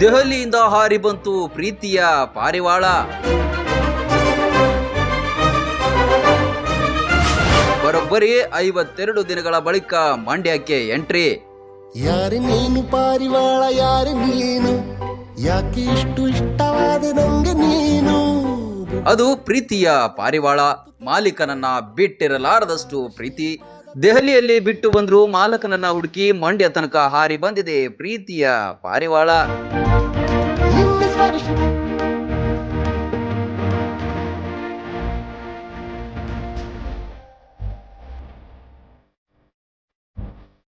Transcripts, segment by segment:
ದೆಹಲಿಯಿಂದ ಹಾರಿ ಬಂತು ಪ್ರೀತಿಯ ಪಾರಿವಾಳ. ಬರೋಬ್ಬರಿ ಐವತ್ತೆರಡು ದಿನಗಳ ಬಳಿಕ ಮಂಡ್ಯಕ್ಕೆ ಎಂಟ್ರಿ. ಯಾರು ನೀನು ಪಾರಿವಾಳ ಯಾರು ನೀನು? ಯಾಕೆ ಇಷ್ಟು ಇಷ್ಟವಾದ ನಂಗೆ ನೀನು? ಅದು ಪ್ರೀತಿಯ ಪಾರಿವಾಳ. ಮಾಲೀಕನನ್ನ ಬಿಟ್ಟಿರಲಾರದಷ್ಟು ಪ್ರೀತಿ. ದೆಹಲಿಯಲ್ಲಿ ಬಿಟ್ಟು ಬಂದ್ರು ಮಾಲಕನನ್ನ ಹುಡುಕಿ ಮಂಡ್ಯ ತನಕ ಹಾರಿ ಬಂದಿದೆ ಪ್ರೀತಿಯ ಪಾರಿವಾಳ.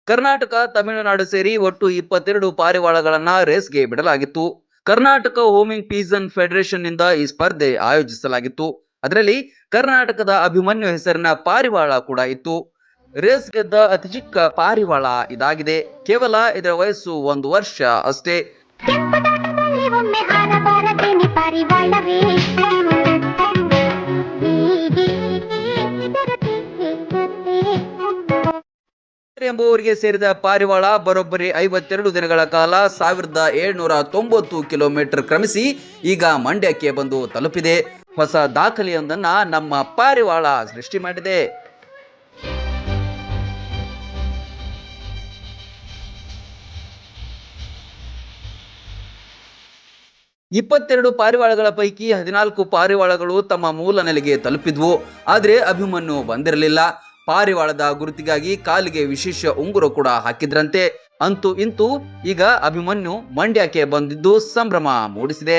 ಕರ್ನಾಟಕ, ತಮಿಳುನಾಡು ಸೇರಿ ಒಟ್ಟು ಇಪ್ಪತ್ತೆರಡು ಪಾರಿವಾಳಗಳನ್ನ ರೇಸ್ಗೆ ಬಿಡಲಾಗಿತ್ತು. ಕರ್ನಾಟಕ ಹೋಮಿಂಗ್ ಪೀಸನ್ ಫೆಡರೇಷನ್ನಿಂದ ಈ ಸ್ಪರ್ಧೆ ಆಯೋಜಿಸಲಾಗಿತ್ತು. ಅದರಲ್ಲಿ ಕರ್ನಾಟಕದ ಅಭಿಮನ್ಯು ಹೆಸರಿನ ಪಾರಿವಾಳ ಕೂಡ ಇತ್ತು. ರೇಸ್ ಗೆದ್ದ ಅತಿ ಚಿಕ್ಕ ಪಾರಿವಾಳ ಇದಾಗಿದೆ. ಕೇವಲ ಇದರ ವಯಸ್ಸು ಒಂದು ವರ್ಷ ಅಷ್ಟೇ. ಎಂಬುವರಿಗೆ ಸೇರಿದ ಪಾರಿವಾಳ ಬರೋಬ್ಬರಿ ಐವತ್ತೆರಡು ದಿನಗಳ ಕಾಲ ಸಾವಿರದ ಏಳ್ನೂರ ತೊಂಬತ್ತು ಕಿಲೋಮೀಟರ್ ಕ್ರಮಿಸಿ ಈಗ ಮಂಡ್ಯಕ್ಕೆ ಬಂದು ತಲುಪಿದೆ. ಹೊಸ ದಾಖಲೆಯೊಂದನ್ನ ನಮ್ಮ ಪಾರಿವಾಳ ಸೃಷ್ಟಿ ಮಾಡಿದೆ. ಇಪ್ಪತ್ತೆರಡು ಪಾರಿವಾಳಗಳ ಪೈಕಿ ಹದಿನಾಲ್ಕು ಪಾರಿವಾಳಗಳು ತಮ್ಮ ಮೂಲ ನೆಲೆಗೆ ತಲುಪಿದ್ವು. ಆದರೆ ಅಭಿಮನ್ಯು ಬಂದಿರಲಿಲ್ಲ. ಪಾರಿವಾಳದ ಗುರುತಿಗಾಗಿ ಕಾಲಿಗೆ ವಿಶೇಷ ಉಂಗುರ ಕೂಡ ಹಾಕಿದ್ರಂತೆ. ಅಂತೂ ಇಂತೂ ಈಗ ಅಭಿಮನ್ಯು ಮಂಡ್ಯಕ್ಕೆ ಬಂದಿದ್ದು ಸಂಭ್ರಮ ಮೂಡಿಸಿದೆ.